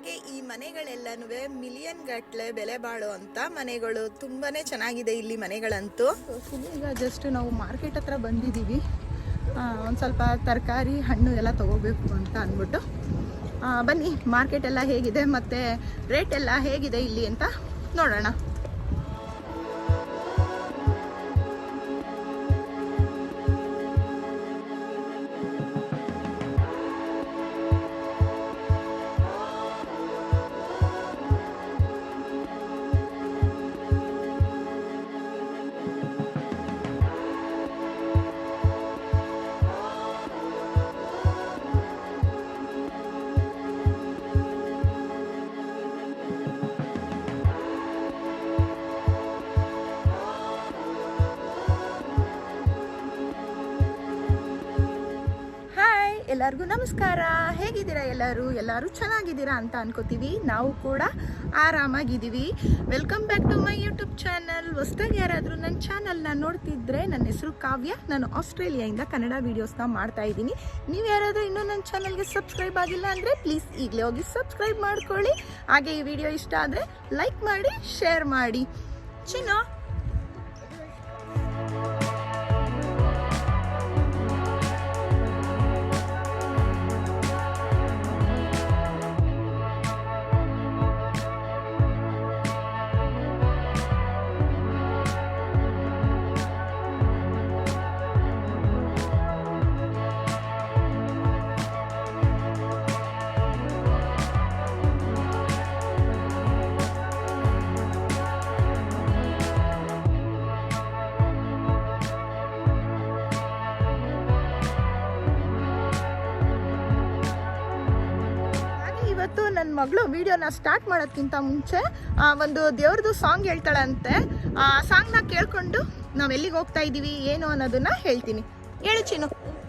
ಹಾಗೆ ಈ ಮನೆಗಳೆಲ್ಲನೂ ಮಿಲಿಯನ್ ಗಟ್ಟಲೆ ಬೆಲೆ ಬಾಳುವಂತ ಮನೆಗಳು. ತುಂಬಾನೇ ಚೆನ್ನಾಗಿದೆ ಇಲ್ಲಿ ಮನೆಗಳಂತೂ. ಈಗ ಜಸ್ಟ್ ನಾವು ಮಾರ್ಕೆಟ್ ಹತ್ರ ಬಂದಿದ್ದೀವಿ. ಒಂದು ಸ್ವಲ್ಪ ತರಕಾರಿ, ಹಣ್ಣು ಎಲ್ಲ ತಗೋಬೇಕು ಅಂತ ಅಂದ್ಬಿಟ್ಟು. ಬನ್ನಿ, ಮಾರ್ಕೆಟ್ ಎಲ್ಲ ಹೇಗಿದೆ ಮತ್ತು ರೇಟ್ ಎಲ್ಲ ಹೇಗಿದೆ ಇಲ್ಲಿ ಅಂತ ನೋಡೋಣ. ಎಲ್ಲರಿಗೂ ನಮಸ್ಕಾರ. ಹೇಗಿದ್ದೀರಾ ಎಲ್ಲರೂ? ಎಲ್ಲರೂ ಚೆನ್ನಾಗಿದ್ದೀರಾ ಅಂತ ಅನ್ಕೋತೀವಿ. ನಾವು ಕೂಡ ಆರಾಮಾಗಿದ್ದೀವಿ. Welcome back to my YouTube channel ಹೊಸ್ದಾಗಿ ಯಾರಾದರೂ ನನ್ನ ಚಾನಲ್ನ ನೋಡ್ತಿದ್ರೆ ನನ್ನ ಹೆಸರು ಕಾವ್ಯ. ನಾನು ಆಸ್ಟ್ರೇಲಿಯಾಯಿಂದ ಕನ್ನಡ ವೀಡಿಯೋಸ್ನ ಮಾಡ್ತಾ ಇದ್ದೀನಿ. ನೀವು ಯಾರಾದರೂ ಇನ್ನೂ ನನ್ನ ಚಾನಲ್ಗೆ ಸಬ್ಸ್ಕ್ರೈಬ್ ಆಗಿಲ್ಲ ಅಂದರೆ ಪ್ಲೀಸ್ ಈಗಲೇ ಹೋಗಿ ಸಬ್ಸ್ಕ್ರೈಬ್ ಮಾಡ್ಕೊಳ್ಳಿ. ಹಾಗೆ ಈ ವಿಡಿಯೋ ಇಷ್ಟ ಆದರೆ ಲೈಕ್ ಮಾಡಿ ಶೇರ್ ಮಾಡಿ. ಚಿನ್ನೋ ಮಗಳು ವಿಡಿಯೋನ ಸ್ಟಾರ್ಟ್ ಮಾಡೋದಕ್ಕಿಂತ ಮುಂಚೆ ಒಂದು ದೇವ್ರದ್ದು ಸಾಂಗ್ ಹೇಳ್ತಾಳಂತೆ. ಆ, ಸಾಂಗ್ನ ಕೇಳ್ಕೊಂಡು ನಾವು ಎಲ್ಲಿಗೆ ಹೋಗ್ತಾ ಇದ್ದೀವಿ ಏನು ಅನ್ನೋದನ್ನ ಹೇಳ್ತೀನಿ. ಹೇಳು ಚಿನ್ನು.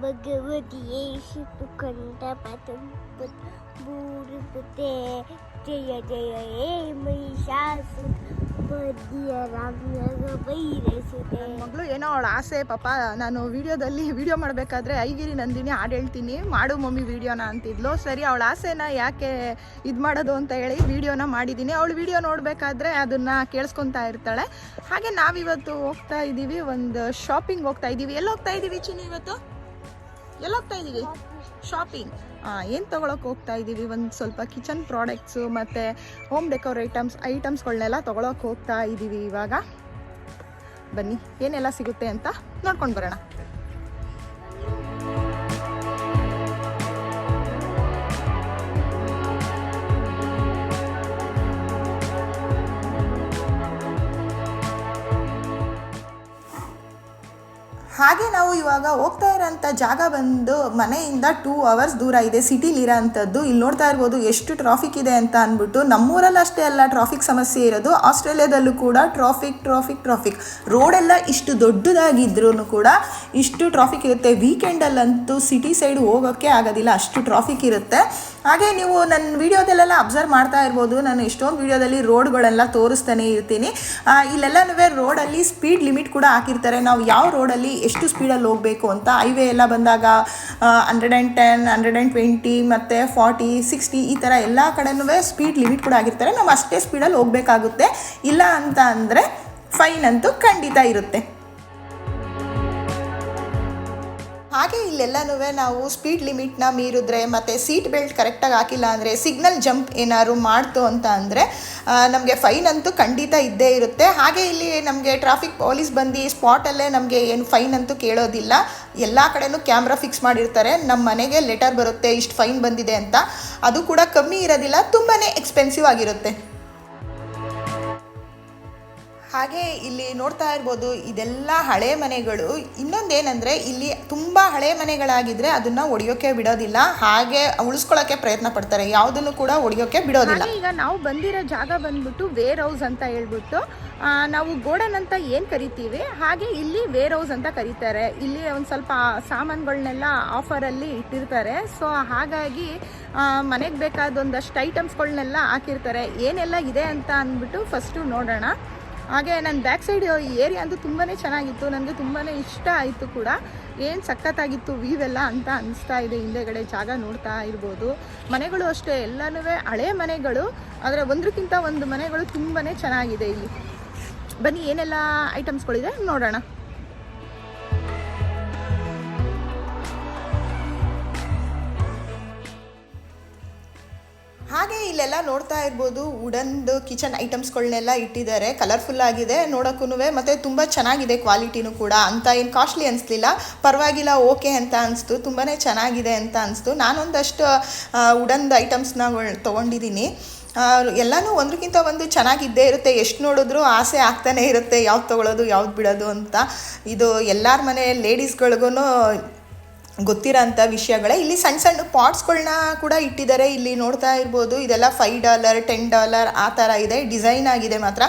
ಭಗವತಿಯೇ ಶಿಪುಕಂಠ ಪತಂ ಭೂರಿಪುತೆ ಜಯ ಜಯ ಏ ಮಹಿಷಾಸು ಮಗಳು ಏನೋ ಅವಳ ಆಸೆ, ಪಾಪ ನಾನು ವಿಡಿಯೋದಲ್ಲಿ ವಿಡಿಯೋ ಮಾಡಬೇಕಾದ್ರೆ ಐಗಿರಿ ನಂದಿನಿ, ಹಾಡು ಹೇಳ್ತೀನಿ, ಮಾಡು ಮಮ್ಮಿ ವಿಡಿಯೋನ ಅಂತಿದ್ಲು. ಸರಿ, ಅವಳ ಆಸೆನ ಯಾಕೆ ಇದು ಮಾಡೋದು ಅಂತ ಹೇಳಿ ವಿಡಿಯೋನ ಮಾಡಿದ್ದೀನಿ ಅವಳು ವಿಡಿಯೋ ನೋಡಬೇಕಾದ್ರೆ ಅದನ್ನು ಕೇಳಿಸ್ಕೊತಾ ಇರ್ತಾಳೆ. ಹಾಗೆ ನಾವಿವತ್ತು ಹೋಗ್ತಾ ಇದ್ದೀವಿ ಒಂದು ಶಾಪಿಂಗ್ ಹೋಗ್ತಾ ಇದೀವಿ. ಎಲ್ಲಿ ಹೋಗ್ತಾ ಇದ್ದೀವಿ ಚಿನ್ನಿ ಇವತ್ತು? ಎಲ್ಲಿ ಹೋಗ್ತಾ ಇದ್ದೀವಿ ಶಾಪಿಂಗ್ ಏನು ತೊಗೊಳಕ್ಕೆ ಹೋಗ್ತಾ ಇದ್ದೀವಿ ಒಂದು ಸ್ವಲ್ಪ ಕಿಚನ್ ಪ್ರಾಡಕ್ಟ್ಸು ಮತ್ತು ಹೋಮ್ ಡೆಕೋರ್ ಐಟಮ್ಸ್ ಐಟಮ್ಸ್ಗಳನ್ನೆಲ್ಲ ತೊಗೊಳಕ್ಕೆ ಹೋಗ್ತಾ ಇದ್ದೀವಿ ಇವಾಗ. ಬನ್ನಿ, ಏನೆಲ್ಲ ಸಿಗುತ್ತೆ ಅಂತ ನೋಡ್ಕೊಂಡು ಬರೋಣ. ಹಾಗೆ ನಾವು ಇವಾಗ ಹೋಗ್ತಾ ಇರೋಂಥ ಜಾಗ ಬಂದು ಮನೆಯಿಂದ ಟೂ ಅವರ್ಸ್ ದೂರ ಇದೆ. ಸಿಟಿಲಿರೋ ಅಂಥದ್ದು ಇಲ್ಲಿ ನೋಡ್ತಾ ಇರ್ಬೋದು ಎಷ್ಟು ಟ್ರಾಫಿಕ್ ಇದೆ ಅಂತ ಅಂದ್ಬಿಟ್ಟು ನಮ್ಮೂರಲ್ಲಿ ಅಷ್ಟೇ ಅಲ್ಲ ಟ್ರಾಫಿಕ್ ಸಮಸ್ಯೆ ಇರೋದು. ಆಸ್ಟ್ರೇಲಿಯಾದಲ್ಲೂ ಕೂಡ ಟ್ರಾಫಿಕ್ ಟ್ರಾಫಿಕ್ ಟ್ರಾಫಿಕ್ ರೋಡೆಲ್ಲ ಇಷ್ಟು ದೊಡ್ಡದಾಗಿದ್ರೂ ಕೂಡ ಇಷ್ಟು ಟ್ರಾಫಿಕ್ ಇರುತ್ತೆ. ವೀಕೆಂಡಲ್ಲಂತೂ ಸಿಟಿ ಸೈಡ್ ಹೋಗೋಕ್ಕೆ ಆಗೋದಿಲ್ಲ. ಅಷ್ಟು ಟ್ರಾಫಿಕ್ ಇರುತ್ತೆ. ಹಾಗೆ ನೀವು ನನ್ನ ವೀಡಿಯೋದಲ್ಲೆಲ್ಲ ಅಬ್ಸರ್ವ್ ಮಾಡ್ತಾ ಇರ್ಬೋದು. ನಾನು ಎಷ್ಟೊಂದು ವೀಡಿಯೋದಲ್ಲಿ ರೋಡ್ಗಳೆಲ್ಲ ತೋರಿಸ್ತಾನೆ ಇರ್ತೀನಿ. ಇಲ್ಲೆಲ್ಲನೂ ರೋಡಲ್ಲಿ ಸ್ಪೀಡ್ ಲಿಮಿಟ್ ಕೂಡ ಹಾಕಿರ್ತಾರೆ. ನಾವು ಯಾವ ರೋಡಲ್ಲಿ ಎಷ್ಟು ಸ್ಪೀಡಲ್ಲಿ ಹೋಗಬೇಕು ಅಂತ. ಹೈವೇ ಎಲ್ಲ ಬಂದಾಗ hundred and ten hundred and twenty ಮತ್ತು ಫಾರ್ಟಿ ಸಿಕ್ಸ್ಟಿ ಈ ಥರ ಎಲ್ಲ ಕಡೆನೂ ಸ್ಪೀಡ್ ಲಿಮಿಟ್ ಕೂಡ ಆಗಿರ್ತಾರೆ. ನಾವು ಅಷ್ಟೇ ಸ್ಪೀಡಲ್ಲಿ ಹೋಗಬೇಕಾಗುತ್ತೆ. ಇಲ್ಲ ಅಂತ ಅಂದರೆ ಫೈನ್ ಅಂತೂ ಖಂಡಿತ ಇರುತ್ತೆ. ಹಾಗೆ ಇಲ್ಲೆಲ್ಲನೂ ನಾವು ಸ್ಪೀಡ್ ಲಿಮಿಟ್ನ ಮೀರಿದ್ರೆ ಮತ್ತು ಸೀಟ್ ಬೆಲ್ಟ್ ಕರೆಕ್ಟಾಗಿ ಹಾಕಿಲ್ಲ ಅಂದರೆ ಸಿಗ್ನಲ್ ಜಂಪ್ ಏನಾದ್ರು ಮಾಡ್ತು ಅಂತ ಅಂದರೆ ನಮಗೆ ಫೈನ್ ಅಂತೂ ಖಂಡಿತ ಇದ್ದೇ ಇರುತ್ತೆ. ಹಾಗೆ ಇಲ್ಲಿ ನಮಗೆ ಟ್ರಾಫಿಕ್ ಪೊಲೀಸ್ ಬಂದು ಸ್ಪಾಟಲ್ಲೇ ನಮಗೆ ಏನು ಫೈನ್ ಅಂತೂ ಕೇಳೋದಿಲ್ಲ. ಎಲ್ಲ ಕಡೆನೂ ಕ್ಯಾಮ್ರಾ ಫಿಕ್ಸ್ ಮಾಡಿರ್ತಾರೆ. ನಮ್ಮ ಮನೆಗೆ ಲೆಟರ್ ಬರುತ್ತೆ, ಇಷ್ಟು ಫೈನ್ ಬಂದಿದೆ ಅಂತ. ಅದು ಕೂಡ ಕಮ್ಮಿ ಇರೋದಿಲ್ಲ ತುಂಬಾ ಎಕ್ಸ್ಪೆನ್ಸಿವ್ ಆಗಿರುತ್ತೆ. ಹಾಗೆ ಇಲ್ಲಿ ನೋಡ್ತಾ ಇರ್ಬೋದು ಇದೆಲ್ಲ ಹಳೆ ಮನೆಗಳು. ಇನ್ನೊಂದೇನೆಂದರೆ ಇಲ್ಲಿ ತುಂಬ ಹಳೆ ಮನೆಗಳಾಗಿದ್ದರೆ ಅದನ್ನು ಒಡೆಯೋಕೆ ಬಿಡೋದಿಲ್ಲ. ಹಾಗೆ ಉಳಿಸ್ಕೊಳ್ಳೋಕ್ಕೆ ಪ್ರಯತ್ನ ಪಡ್ತಾರೆ. ಯಾವುದನ್ನು ಕೂಡ ಒಡೆಯೋಕೆ ಬಿಡೋದಿಲ್ಲ. ಈಗ ನಾವು ಬಂದಿರೋ ಜಾಗ ಬಂದ್ಬಿಟ್ಟು ವೇರ್ ಹೌಸ್ ಅಂತ ಹೇಳ್ಬಿಟ್ಟು ನಾವು ಗೋಡನ್ ಅಂತ ಏನು ಕರಿತೀವಿ? ಹಾಗೆ ಇಲ್ಲಿ ವೇರ್ ಹೌಸ್ ಅಂತ ಕರೀತಾರೆ. ಇಲ್ಲಿ ಒಂದು ಸ್ವಲ್ಪ ಸಾಮಾನುಗಳನ್ನೆಲ್ಲ ಆಫರಲ್ಲಿ ಇಟ್ಟಿರ್ತಾರೆ. ಸೊ ಹಾಗಾಗಿ ಮನೆಗೆ ಬೇಕಾದ ಒಂದಷ್ಟು ಐಟಮ್ಸ್ಗಳನ್ನೆಲ್ಲ ಹಾಕಿರ್ತಾರೆ. ಏನೆಲ್ಲ ಇದೆ ಅಂತ ಅಂದ್ಬಿಟ್ಟು ಫಸ್ಟು ನೋಡೋಣ. ಹಾಗೆ ನನ್ನ ಬ್ಯಾಕ್ ಸೈಡ್ ಈ ಏರಿಯಾ ಅಂತೂ ತುಂಬಾ ಚೆನ್ನಾಗಿತ್ತು, ನನಗೆ ತುಂಬಾ ಇಷ್ಟ ಆಯಿತು ಕೂಡ. ಏನು ಸಖತ್ತಾಗಿತ್ತು ವೀವೆಲ್ಲ ಅಂತ ಅನಿಸ್ತಾ ಇದೆ, ಹಿಂದೆಗಡೆ ಜಾಗ ನೋಡ್ತಾ ಇರ್ಬೋದು. ಮನೆಗಳು ಅಷ್ಟೇ ಎಲ್ಲನೂ ಹಳೆ ಮನೆಗಳು, ಆದರೆ ಒಂದಕ್ಕಿಂತ ಒಂದು ಮನೆಗಳು ತುಂಬಾ ಚೆನ್ನಾಗಿದೆ ಇಲ್ಲಿ. ಬನ್ನಿ, ಏನೆಲ್ಲ ಐಟಮ್ಸ್ಗಳಿದೆ ನೋಡೋಣ. ಹಾಗೆ ಇಲ್ಲೆಲ್ಲ ನೋಡ್ತಾ ಇರ್ಬೋದು. ವುಡನ್ದು ಕಿಚನ್ ಐಟಮ್ಸ್ಗಳನ್ನೆಲ್ಲ ಇಟ್ಟಿದ್ದಾರೆ. ಕಲರ್ಫುಲ್ ಆಗಿದೆ. ನೋಡೋಕ್ಕೂ ಮತ್ತು ತುಂಬ ಚೆನ್ನಾಗಿದೆ ಕ್ವಾಲಿಟಿನೂ ಕೂಡ. ಅಂತ ಏನು ಕಾಸ್ಟ್ಲಿ ಅನಿಸ್ಲಿಲ್ಲ. ಪರವಾಗಿಲ್ಲ ಓಕೆ ಅಂತ ಅನಿಸ್ತು. ತುಂಬಾ ಚೆನ್ನಾಗಿದೆ ಅಂತ ಅನಿಸ್ತು. ನಾನೊಂದಷ್ಟು ವುಡನ್ದು ಐಟಮ್ಸ್ನ ತೊಗೊಂಡಿದ್ದೀನಿ ಎಲ್ಲನೂ ಒಂದಕ್ಕಿಂತ ಒಂದು ಚೆನ್ನಾಗಿದ್ದೇ ಇರುತ್ತೆ. ಎಷ್ಟು ನೋಡಿದ್ರೂ ಆಸೆ ಆಗ್ತಾನೆ ಇರುತ್ತೆ. ಯಾವ್ದು ತೊಗೊಳೋದು, ಯಾವ್ದು ಬಿಡೋದು ಅಂತ. ಇದು ಎಲ್ಲರ ಮನೆ ಲೇಡೀಸ್ಗಳಿಗೂ ಗೊತ್ತಿರೋಂಥ ವಿಷಯಗಳೇ. ಇಲ್ಲಿ ಸಣ್ಣ ಸಣ್ಣ ಪಾಟ್ಸ್ಗಳನ್ನ ಕೂಡ ಇಟ್ಟಿದ್ದಾರೆ. ಇಲ್ಲಿ ನೋಡ್ತಾ ಇರ್ಬೋದು, ಇದೆಲ್ಲ ಫೈವ್ ಡಾಲರ್ ಟೆನ್ ಡಾಲರ್ ಆ ಥರ ಇದೆ. ಡಿಸೈನ್ ಆಗಿದೆ ಮಾತ್ರ.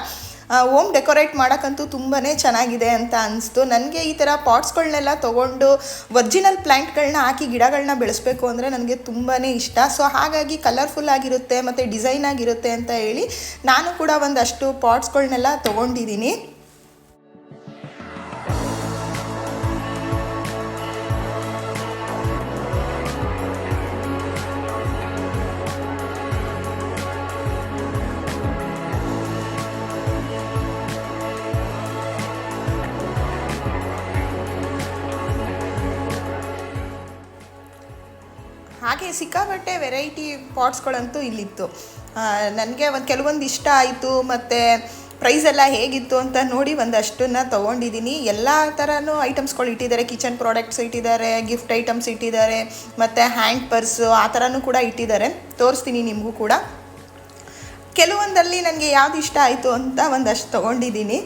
ಓಮ್ ಡೆಕೋರೇಟ್ ಮಾಡೋಕ್ಕಂತೂ ತುಂಬಾ ಚೆನ್ನಾಗಿದೆ ಅಂತ ಅನಿಸ್ತು. ನನಗೆ ಈ ಥರ ಪಾಟ್ಸ್ಗಳನ್ನೆಲ್ಲ ತೊಗೊಂಡು ಒರ್ಜಿನಲ್ ಪ್ಲ್ಯಾಂಟ್ಗಳನ್ನ ಹಾಕಿ ಗಿಡಗಳನ್ನ ಬೆಳೆಸಬೇಕು ಅಂದರೆ ನನಗೆ ತುಂಬಾ ಇಷ್ಟ. ಸೊ ಹಾಗಾಗಿ ಕಲರ್ಫುಲ್ ಆಗಿರುತ್ತೆ ಮತ್ತು ಡಿಸೈನ್ ಆಗಿರುತ್ತೆ ಅಂತ ಹೇಳಿ ನಾನು ಕೂಡ ಒಂದಷ್ಟು ಪಾಟ್ಸ್ಗಳನ್ನೆಲ್ಲ ತೊಗೊಂಡಿದ್ದೀನಿ. ಸಿಕ್ಕಾಪಟ್ಟೆ ವೆರೈಟಿ ಪಾಟ್ಸ್ಗಳಂತೂ ಇಲ್ಲಿತ್ತು. ನನಗೆ ಒಂದು ಕೆಲವೊಂದು ಇಷ್ಟ ಆಯಿತು, ಮತ್ತು ಪ್ರೈಸ್ ಎಲ್ಲ ಹೇಗಿತ್ತು ಅಂತ ನೋಡಿ ಒಂದಷ್ಟನ್ನು ತೊಗೊಂಡಿದ್ದೀನಿ ಎಲ್ಲ ಥರನೂ ಐಟಮ್ಸ್ಗಳು ಇಟ್ಟಿದ್ದಾರೆ. ಕಿಚನ್ ಪ್ರಾಡಕ್ಟ್ಸ್ ಇಟ್ಟಿದ್ದಾರೆ, ಗಿಫ್ಟ್ ಐಟಮ್ಸ್ ಇಟ್ಟಿದ್ದಾರೆ, ಮತ್ತು ಹ್ಯಾಂಡ್ ಪರ್ಸು ಆ ಥರನೂ ಕೂಡ ಇಟ್ಟಿದ್ದಾರೆ. ತೋರಿಸ್ತೀನಿ ನಿಮಗೂ ಕೂಡ. ಕೆಲವೊಂದಲ್ಲಿ ನನಗೆ ಯಾವ್ದು ಇಷ್ಟ ಆಯಿತು ಅಂತ ಒಂದಷ್ಟು ತೊಗೊಂಡಿದ್ದೀನಿ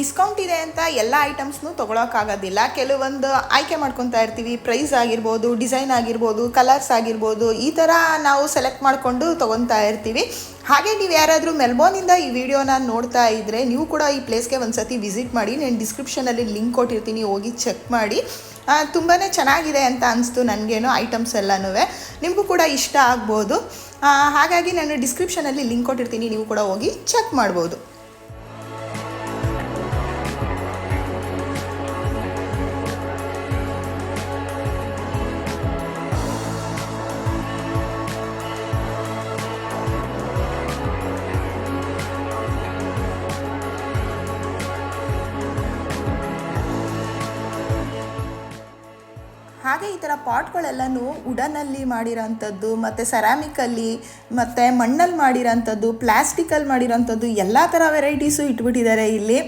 ಡಿಸ್ಕೌಂಟ್ ಇದೆ ಅಂತ ಎಲ್ಲ ಐಟಮ್ಸ್ನೂ ತೊಗೊಳಕ್ಕಾಗೋದಿಲ್ಲ. ಕೆಲವೊಂದು ಆಯ್ಕೆ ಮಾಡ್ಕೊತಾ ಇರ್ತೀವಿ. ಪ್ರೈಸ್ ಆಗಿರ್ಬೋದು, ಡಿಸೈನ್ ಆಗಿರ್ಬೋದು, ಕಲರ್ಸ್ ಆಗಿರ್ಬೋದು, ಈ ಥರ ನಾವು ಸೆಲೆಕ್ಟ್ ಮಾಡಿಕೊಂಡು ತೊಗೊತಾ ಇರ್ತೀವಿ. ಹಾಗೆ ನೀವು ಯಾರಾದರೂ ಮೆಲ್ಬೋರ್ನಿಂದ ಈ ವಿಡಿಯೋನ ನೋಡ್ತಾ ಇದ್ದರೆ ನೀವು ಕೂಡ ಈ ಪ್ಲೇಸ್ಗೆ ಒಂದು ಸತಿ ವಿಸಿಟ್ ಮಾಡಿ. ನಾನು ಡಿಸ್ಕ್ರಿಪ್ಷನಲ್ಲಿ ಲಿಂಕ್ ಕೊಟ್ಟಿರ್ತೀನಿ, ಹೋಗಿ ಚೆಕ್ ಮಾಡಿ. ತುಂಬಾ ಚೆನ್ನಾಗಿದೆ ಅಂತ ಅನಿಸ್ತು ನನಗೇನು ಐಟಮ್ಸ್ ಎಲ್ಲನೂ. ನಿಮಗೂ ಕೂಡ ಇಷ್ಟ ಆಗ್ಬೋದು. ಹಾಗಾಗಿ ನಾನು ಡಿಸ್ಕ್ರಿಪ್ಷನಲ್ಲಿ ಲಿಂಕ್ ಕೊಟ್ಟಿರ್ತೀನಿ, ನೀವು ಕೂಡ ಹೋಗಿ ಚೆಕ್ ಮಾಡ್ಬೋದು. ಹಾಗೆ ಈ ಥರ ಪಾಟ್ಗಳೆಲ್ಲನೂ ವುಡನಲ್ಲಿ ಮಾಡಿರೋಂಥದ್ದು, ಮತ್ತು ಸೆರಾಮಿಕಲ್ಲಿ, ಮತ್ತು ಮಣ್ಣಲ್ಲಿ ಮಾಡಿರೋಂಥದ್ದು, ಪ್ಲಾಸ್ಟಿಕಲ್ಲಿ ಮಾಡಿರೋಂಥದ್ದು, ಎಲ್ಲ ಥರ ವೆರೈಟೀಸು ಇಟ್ಬಿಟ್ಟಿದ್ದಾರೆ ಇಲ್ಲಿ.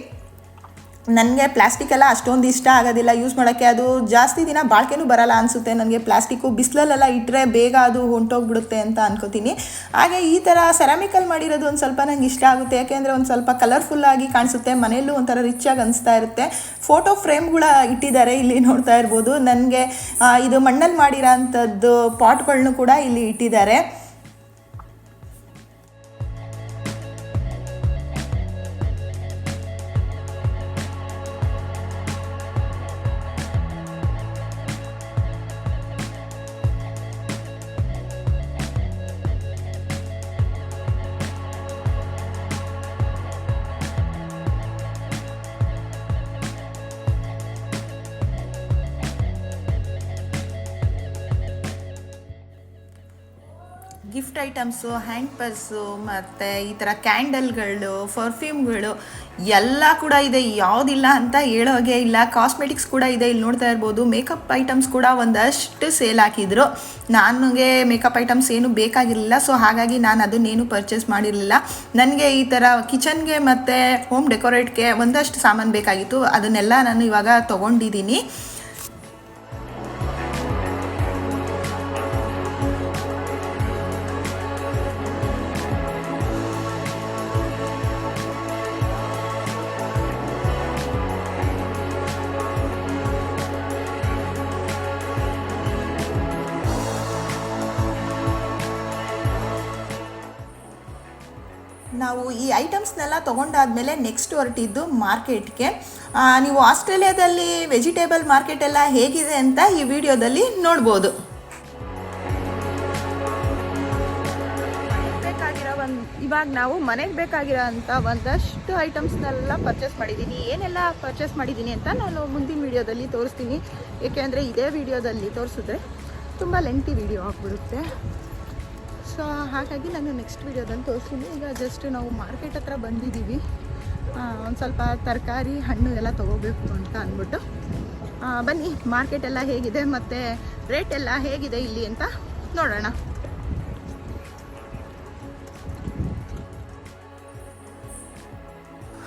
ನನಗೆ ಪ್ಲಾಸ್ಟಿಕ್ ಎಲ್ಲ ಅಷ್ಟೊಂದು ಇಷ್ಟ ಆಗೋದಿಲ್ಲ. ಯೂಸ್ ಮಾಡೋಕ್ಕೆ ಅದು ಜಾಸ್ತಿ ದಿನ ಬಾಳ್ಕೆನೂ ಬರಲ್ಲ ಅನಿಸುತ್ತೆ. ನನಗೆ ಪ್ಲಾಸ್ಟಿಕ್ಕು ಬಿಸಿಲಲ್ಲೆಲ್ಲ ಇಟ್ಟರೆ ಬೇಗ ಅದು ಹೊಂಟೋಗ್ಬಿಡುತ್ತೆ ಅಂತ ಅನ್ಕೋತೀನಿ. ಹಾಗೆ ಈ ಥರ ಸೆರಾಮಿಕಲ್ಲಿ ಮಾಡಿರೋದು ಒಂದು ಸ್ವಲ್ಪ ನಂಗೆ ಇಷ್ಟ ಆಗುತ್ತೆ. ಯಾಕೆಂದರೆ ಒಂದು ಸ್ವಲ್ಪ ಕಲರ್ಫುಲ್ಲಾಗಿ ಕಾಣಿಸುತ್ತೆ. ಮನೆಯಲ್ಲೂ ಒಂಥರ ರಿಚಾಗಿ ಅನಿಸ್ತಾ ಇರುತ್ತೆ. ಫೋಟೋ ಫ್ರೇಮ್ಗಳ ಇಟ್ಟಿದ್ದಾರೆ. ಇಲ್ಲಿ ನೋಡ್ತಾ ಇರ್ಬೋದು. ನನಗೆ ಇದು ಮಣ್ಣಲ್ಲಿ ಮಾಡಿರೋ ಅಂಥದ್ದು ಪಾಟ್ಗಳನ್ನೂ ಕೂಡ ಇಲ್ಲಿ ಇಟ್ಟಿದ್ದಾರೆ. ಐಟಮ್ಸು ಹ್ಯಾಂಡ್ ಪರ್ಸು ಮತ್ತು ಈ ಥರ ಕ್ಯಾಂಡಲ್ಗಳು, ಪರ್ಫ್ಯೂಮ್ಗಳು, ಎಲ್ಲ ಕೂಡ ಇದೆ. ಯಾವುದಿಲ್ಲ ಅಂತ ಹೇಳೋಗೆ ಇಲ್ಲ. ಕಾಸ್ಮೆಟಿಕ್ಸ್ ಕೂಡ ಇದೆ. ಇಲ್ಲಿ ನೋಡ್ತಾ ಇರ್ಬೋದು. ಮೇಕಪ್ ಐಟಮ್ಸ್ ಕೂಡ ಒಂದಷ್ಟು ಸೇಲ್ ಹಾಕಿದ್ರು. ನನಗೆ ಮೇಕಪ್ ಐಟಮ್ಸ್ ಏನು ಬೇಕಾಗಿರಲಿಲ್ಲ. ಸೊ, ಹಾಗಾಗಿ ನಾನು ಅದನ್ನೇನು ಪರ್ಚೇಸ್ ಮಾಡಿರಲಿಲ್ಲ. ನನಗೆ ಈ ಥರ ಕಿಚನ್ಗೆ ಮತ್ತು ಹೋಮ್ ಡೆಕೋರೇಟ್ಗೆ ಒಂದಷ್ಟು ಸಾಮಾನು ಬೇಕಾಗಿತ್ತು. ಅದನ್ನೆಲ್ಲ ನಾನು ಇವಾಗ ತೊಗೊಂಡಿದ್ದೀನಿ. ನಾವು ಈ ಐಟಮ್ಸ್ನೆಲ್ಲ ತೊಗೊಂಡಾದ್ಮೇಲೆ ನೆಕ್ಸ್ಟ್ ಹೊರಟಿದ್ದು ಮಾರ್ಕೆಟ್ಗೆ. ನೀವು ಆಸ್ಟ್ರೇಲಿಯಾದಲ್ಲಿ ವೆಜಿಟೇಬಲ್ ಮಾರ್ಕೆಟ್ ಎಲ್ಲ ಹೇಗಿದೆ ಅಂತ ಈ ವಿಡಿಯೋದಲ್ಲಿ ನೋಡ್ಬೋದು. ಇವಾಗ ನಾವು ಮನೆಗೆ ಬೇಕಾಗಿರೋ ಅಂತ ಒಂದಷ್ಟು ಐಟಮ್ಸ್ನೆಲ್ಲ ಪರ್ಚೇಸ್ ಮಾಡಿದ್ದೀನಿ ಏನೆಲ್ಲ ಪರ್ಚೇಸ್ ಮಾಡಿದ್ದೀನಿ ಅಂತ ನಾನು ಮುಂದಿನ ವೀಡಿಯೋದಲ್ಲಿ ತೋರಿಸ್ತೀನಿ. ಏಕೆಂದರೆ ಇದೇ ವಿಡಿಯೋದಲ್ಲಿ ತೋರಿಸಿದ್ರೆ ತುಂಬ ಲೆಂತಿ ವಿಡಿಯೋ ಆಗಿಬಿಡುತ್ತೆ. ಸೊ ಹಾಗಾಗಿ ನಾನು ನೆಕ್ಸ್ಟ್ ವೀಡಿಯೋದಲ್ಲಿ ತೋರಿಸ್ತೀನಿ. ಈಗ ಜಸ್ಟ್ ನಾವು ಮಾರ್ಕೆಟ್ ಹತ್ರ ಬಂದಿದ್ದೀವಿ. ಒಂದು ಸ್ವಲ್ಪ ತರಕಾರಿ, ಹಣ್ಣು ಎಲ್ಲ ತೊಗೋಬೇಕು ಅಂತ ಅಂದ್ಬಿಟ್ಟು. ಬನ್ನಿ ಮಾರ್ಕೆಟ್ ಎಲ್ಲ ಹೇಗಿದೆ ಮತ್ತು ರೇಟ್ ಎಲ್ಲ ಹೇಗಿದೆ ಇಲ್ಲಿ ಅಂತ ನೋಡೋಣ.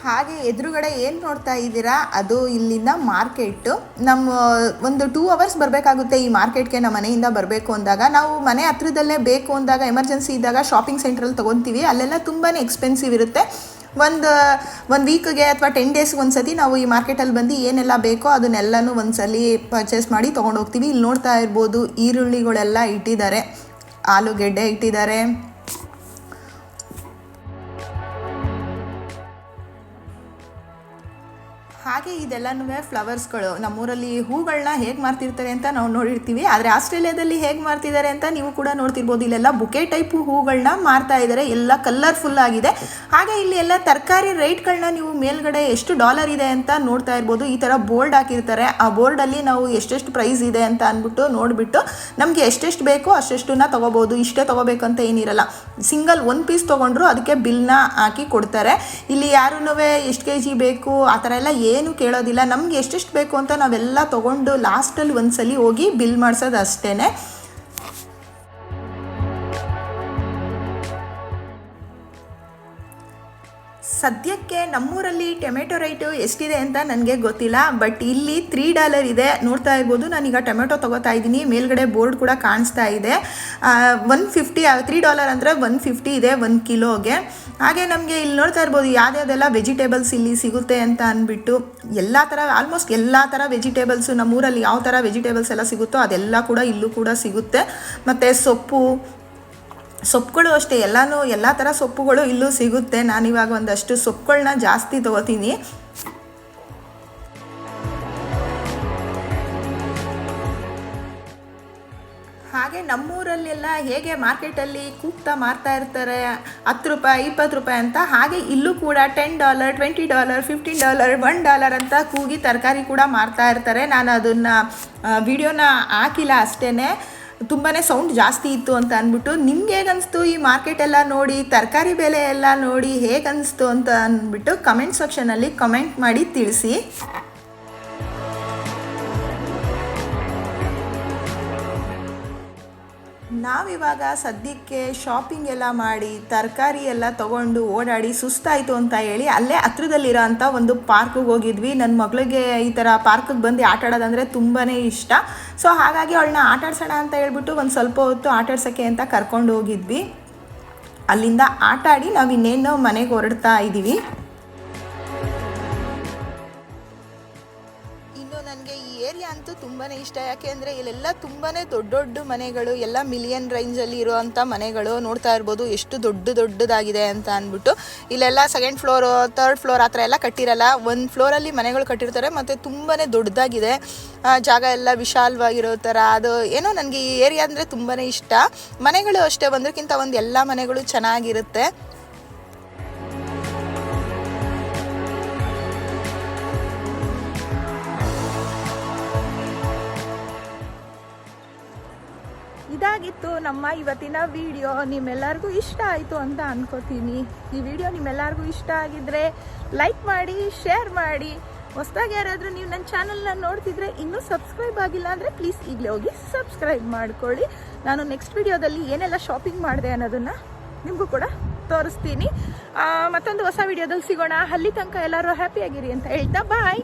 ಹಾಗೆ ಎದುರುಗಡೆ ಏನು ನೋಡ್ತಾ ಇದ್ದೀರಾ? ಅದು ಇಲ್ಲಿಂದ ಮಾರ್ಕೆಟ್ ನಮ್ಮ, ಒಂದು ಟೂ ಅವರ್ಸ್ ಬರಬೇಕಾಗುತ್ತೆ ಈ ಮಾರ್ಕೆಟ್ಗೆ ನಮ್ಮ ಮನೆಯಿಂದ ಬರಬೇಕು ಅಂದಾಗ. ನಾವು ಮನೆ ಹತ್ರದಲ್ಲೇ ಬೇಕು ಅಂದಾಗ ಎಮರ್ಜೆನ್ಸಿ ಇದ್ದಾಗ ಶಾಪಿಂಗ್ ಸೆಂಟ್ರಲ್ಲಿ ತೊಗೊತೀವಿ. ಅಲ್ಲೆಲ್ಲ ತುಂಬಾ ಎಕ್ಸ್ಪೆನ್ಸಿವ್ ಇರುತ್ತೆ. ಒಂದು ಒಂದು ವೀಕ್ಗೆ ಅಥವಾ ಟೆನ್ ಡೇಸ್ಗೆ ಒಂದು ಸತಿ ನಾವು ಈ ಮಾರ್ಕೆಟಲ್ಲಿ ಬಂದು ಏನೆಲ್ಲ ಬೇಕೋ ಅದನ್ನೆಲ್ಲನೂ ಒಂದ್ಸಲಿ ಪರ್ಚೇಸ್ ಮಾಡಿ ತೊಗೊಂಡು ಹೋಗ್ತೀವಿ ಇಲ್ಲಿ ನೋಡ್ತಾ ಇರ್ಬೋದು, ಈರುಳ್ಳಿಗಳೆಲ್ಲ ಇಟ್ಟಿದ್ದಾರೆ. ಆಲೂಗೆಡ್ಡೆ ಇಟ್ಟಿದ್ದಾರೆ. ಹಾಗೆ ಇದೆಲ್ಲನೂ ಫ್ಲವರ್ಸ್ಗಳು. ನಮ್ಮೂರಲ್ಲಿ ಹೂಗಳನ್ನ ಹೇಗೆ ಮಾರ್ತಿರ್ತಾರೆ ಅಂತ ನಾವು ನೋಡಿರ್ತೀವಿ. ಆದರೆ ಆಸ್ಟ್ರೇಲಿಯಾದಲ್ಲಿ ಹೇಗೆ ಮಾರ್ತಿದ್ದಾರೆ ಅಂತ ನೀವು ಕೂಡ ನೋಡ್ತಿರ್ಬೋದು. ಇಲ್ಲೆಲ್ಲ ಬುಕೆ ಟೈಪು ಹೂಗಳನ್ನ ಮಾರ್ತಾ ಇದ್ದಾರೆ ಎಲ್ಲ ಕಲರ್ಫುಲ್ ಆಗಿದೆ. ಹಾಗೆ ಇಲ್ಲಿ ಎಲ್ಲ ತರಕಾರಿ ರೇಟ್ಗಳನ್ನ ನೀವು ಮೇಲ್ಗಡೆ ಎಷ್ಟು ಡಾಲರ್ ಇದೆ ಅಂತ ನೋಡ್ತಾ ಇರ್ಬೋದು. ಈ ಥರ ಬೋರ್ಡ್ ಹಾಕಿರ್ತಾರೆ. ಆ ಬೋರ್ಡಲ್ಲಿ ನಾವು ಎಷ್ಟೆಷ್ಟು ಪ್ರೈಸ್ ಇದೆ ಅಂತ ಅಂದ್ಬಿಟ್ಟು ನೋಡಿಬಿಟ್ಟು ನಮಗೆ ಎಷ್ಟೆಷ್ಟು ಬೇಕೋ ಅಷ್ಟೆಷ್ಟನ್ನ ತೊಗೋಬೋದು. ಇಷ್ಟೇ ತೊಗೋಬೇಕಂತ ಏನಿರಲ್ಲ. ಸಿಂಗಲ್ ಒಂದು ಪೀಸ್ ತೊಗೊಂಡ್ರು ಅದಕ್ಕೆ ಬಿಲ್ನ ಹಾಕಿ ಕೊಡ್ತಾರೆ. ಇಲ್ಲಿ ಯಾರೂ ಎಷ್ಟು ಕೆ ಜಿ ಬೇಕು, ಆ ಥರ ಎಲ್ಲ ಏನು ಕೇಳೋದಿಲ್ಲ. ನಮ್ಗೆ ಎಷ್ಟೆಷ್ಟು ಬೇಕು ಅಂತ ನಾವೆಲ್ಲ ತೊಗೊಂಡು ಲಾಸ್ಟಲ್ಲಿ ಒಂದ್ಸಲ ಹೋಗಿ ಬಿಲ್ ಮಾಡಿಸೋದು ಅಷ್ಟೇ ಸದ್ಯಕ್ಕೆ ನಮ್ಮೂರಲ್ಲಿ ಟೊಮೆಟೊ ರೈಟು ಎಷ್ಟಿದೆ ಅಂತ ನನಗೆ ಗೊತ್ತಿಲ್ಲ. ಬಟ್ ಇಲ್ಲಿ ತ್ರೀ ಡಾಲರ್ ಇದೆ. ನೋಡ್ತಾ ಇರ್ಬೋದು. ನಾನೀಗ ಟೊಮೆಟೊ ತೊಗೋತಾ ಇದ್ದೀನಿ. ಮೇಲ್ಗಡೆ ಬೋರ್ಡ್ ಕೂಡ ಕಾಣಿಸ್ತಾ ಇದೆ. ಒನ್ ಫಿಫ್ಟಿ ತ್ರೀ ಡಾಲರ್ ಅಂದರೆ ಒನ್ ಫಿಫ್ಟಿ ಇದೆ ಒಂದು ಕಿಲೋಗೆ. ಹಾಗೆ ನಮಗೆ ಇಲ್ಲಿ ನೋಡ್ತಾ ಇರ್ಬೋದು ಯಾವ್ದ್ಯಾವ್ದೆಲ್ಲ ವೆಜಿಟೇಬಲ್ಸ್ ಇಲ್ಲಿ ಸಿಗುತ್ತೆ ಅಂತ ಅಂದ್ಬಿಟ್ಟು, ಎಲ್ಲ ಥರ ಆಲ್ಮೋಸ್ಟ್ ಎಲ್ಲ ಥರ ವೆಜಿಟೇಬಲ್ಸು ನಮ್ಮೂರಲ್ಲಿ ಯಾವ ಥರ ವೆಜಿಟೇಬಲ್ಸ್ ಎಲ್ಲ ಸಿಗುತ್ತೋ ಅದೆಲ್ಲ ಕೂಡ ಇಲ್ಲೂ ಕೂಡ ಸಿಗುತ್ತೆ. ಮತ್ತು ಸೊಪ್ಪು, ಸೊಪ್ಪುಗಳು ಅಷ್ಟೇ, ಎಲ್ಲನೂ, ಎಲ್ಲ ಥರ ಸೊಪ್ಪುಗಳು ಇಲ್ಲೂ ಸಿಗುತ್ತೆ. ನಾನಿವಾಗ ಒಂದಷ್ಟು ಸೊಪ್ಪುಗಳನ್ನ ಜಾಸ್ತಿ ತೊಗೋತೀನಿ. ನಮ್ಮೂರಲ್ಲೆಲ್ಲ ಹೇಗೆ ಮಾರ್ಕೆಟಲ್ಲಿ ಕೂಗ್ತಾ ಮಾರ್ತಾ ಇರ್ತಾರೆ, ಹತ್ತು ರೂಪಾಯಿ, ಇಪ್ಪತ್ತು ರೂಪಾಯಿ ಅಂತ, ಹಾಗೆ ಇಲ್ಲೂ ಕೂಡ ten dollar twenty dollar fifteen dollar one dollar ಅಂತ ಕೂಗಿ ತರಕಾರಿ ಕೂಡ ಮಾರ್ತಾ ಇರ್ತಾರೆ. ನಾನು ಅದನ್ನು ವಿಡಿಯೋನ ಹಾಕಿಲ್ಲ ಅಷ್ಟೇ ತುಂಬಾ ಸೌಂಡ್ ಜಾಸ್ತಿ ಇತ್ತು ಅಂತ ಅಂದ್ಬಿಟ್ಟು, ನಿಮ್ಗೆ ಹೇಗನ್ನಿಸ್ತು ಈ ಮಾರ್ಕೆಟ್ ಎಲ್ಲ ನೋಡಿ, ತರಕಾರಿ ಬೆಲೆ ಎಲ್ಲ ನೋಡಿ ಹೇಗನ್ನಿಸ್ತು ಅಂತ ಅಂದ್ಬಿಟ್ಟು ಕಮೆಂಟ್ ಸೆಕ್ಷನಲ್ಲಿ ಕಮೆಂಟ್ ಮಾಡಿ ತಿಳಿಸಿ. ನಾವಿವಾಗ ಸದ್ಯಕ್ಕೆ ಶಾಪಿಂಗ್ ಎಲ್ಲ ಮಾಡಿ, ತರಕಾರಿ ಎಲ್ಲ ತಗೊಂಡು ಓಡಾಡಿ ಸುಸ್ತಾಯಿತು ಅಂತ ಹೇಳಿ ಅಲ್ಲೇ ಹತ್ರದಲ್ಲಿರೋ ಅಂಥ ಒಂದು ಪಾರ್ಕಿಗೆ ಹೋಗಿದ್ವಿ. ನನ್ನ ಮಗಳಿಗೆ ಈ ಥರ ಪಾರ್ಕಿಗೆ ಬಂದು ಆಟ ಆಡೋದಂದರೆ ತುಂಬಾ ಇಷ್ಟ. ಸೊ ಹಾಗಾಗಿ ಅವಳನ್ನ ಆಟಾಡ್ಸೋಣ ಅಂತ ಹೇಳ್ಬಿಟ್ಟು ಒಂದು ಸ್ವಲ್ಪ ಹೊತ್ತು ಆಟಾಡ್ಸೋಕ್ಕೆ ಅಂತ ಕರ್ಕೊಂಡು ಹೋಗಿದ್ವಿ. ಅಲ್ಲಿಂದ ಆಟ ಆಡಿ ನಾವು ಇನ್ನೇನು ಮನೆಗೆ ಹೊರಡ್ತಾ ಇದ್ದೀವಿ ತುಂಬಾ ಇಷ್ಟ. ಯಾಕೆ ಅಂದರೆ ಇಲ್ಲೆಲ್ಲ ತುಂಬಾ ದೊಡ್ಡ ದೊಡ್ಡ ಮನೆಗಳು, ಎಲ್ಲ ಮಿಲಿಯನ್ ರೇಂಜಲ್ಲಿ ಇರುವಂಥ ಮನೆಗಳು ನೋಡ್ತಾ ಇರ್ಬೋದು. ಎಷ್ಟು ದೊಡ್ಡ ದೊಡ್ಡದಾಗಿದೆ ಅಂತ ಅಂದ್ಬಿಟ್ಟು. ಇಲ್ಲೆಲ್ಲ ಸೆಕೆಂಡ್ ಫ್ಲೋರ್ ತರ್ಡ್ ಫ್ಲೋರ್ ಆ ಥರ ಎಲ್ಲ ಕಟ್ಟಿರಲ್ಲ. ಒಂದು ಫ್ಲೋರಲ್ಲಿ ಮನೆಗಳು ಕಟ್ಟಿರ್ತಾರೆ, ಮತ್ತು ತುಂಬಾ ದೊಡ್ಡದಾಗಿದೆ. ಜಾಗ ಎಲ್ಲ ವಿಶಾಲವಾಗಿರೋ ಥರ ಅದು ಏನೋ ನನಗೆ ಈ ಏರಿಯಾ ಅಂದರೆ ತುಂಬಾ ಇಷ್ಟ. ಮನೆಗಳು ಅಷ್ಟೇ ಒಂದಕ್ಕಿಂತ ಒಂದು ಎಲ್ಲ ಮನೆಗಳು ಚೆನ್ನಾಗಿರುತ್ತೆ. ಇದಾಗಿತ್ತು ನಮ್ಮ ಇವತ್ತಿನ ವಿಡಿಯೋ ನಿಮ್ಮೆಲ್ಲರಿಗೂ ಇಷ್ಟ ಆಯಿತು ಅಂತ ಅನ್ಕೋತೀನಿ. ಈ ವಿಡಿಯೋ ನಿಮ್ಮೆಲ್ಲರಿಗೂ ಇಷ್ಟ ಆಗಿದ್ರೆ ಲೈಕ್ ಮಾಡಿ ಶೇರ್ ಮಾಡಿ. ಹೊಸದಾಗಿ ಯಾರಾದರೂ ನೀವು ನನ್ನ ಚಾನಲ್ನ ನೋಡ್ತಿದ್ರೆ ಇನ್ನೂ ಸಬ್ಸ್ಕ್ರೈಬ್ ಆಗಿಲ್ಲ ಅಂದರೆ ಪ್ಲೀಸ್ ಈಗಲೇ ಹೋಗಿ ಸಬ್ಸ್ಕ್ರೈಬ್ ಮಾಡ್ಕೊಳ್ಳಿ. ನಾನು ನೆಕ್ಸ್ಟ್ ವಿಡಿಯೋದಲ್ಲಿ ಏನೆಲ್ಲ ಶಾಪಿಂಗ್ ಮಾಡಿದೆ ಅನ್ನೋದನ್ನು ನಿಮಗೂ ಕೂಡ ತೋರಿಸ್ತೀನಿ. ಮತ್ತೊಂದು ಹೊಸ ವಿಡಿಯೋದಲ್ಲಿ ಸಿಗೋಣ. ಅಲ್ಲಿ ತನಕ ಎಲ್ಲರೂ ಹ್ಯಾಪಿಯಾಗಿರಿ ಅಂತ ಹೇಳ್ತಾ ಬಾಯ್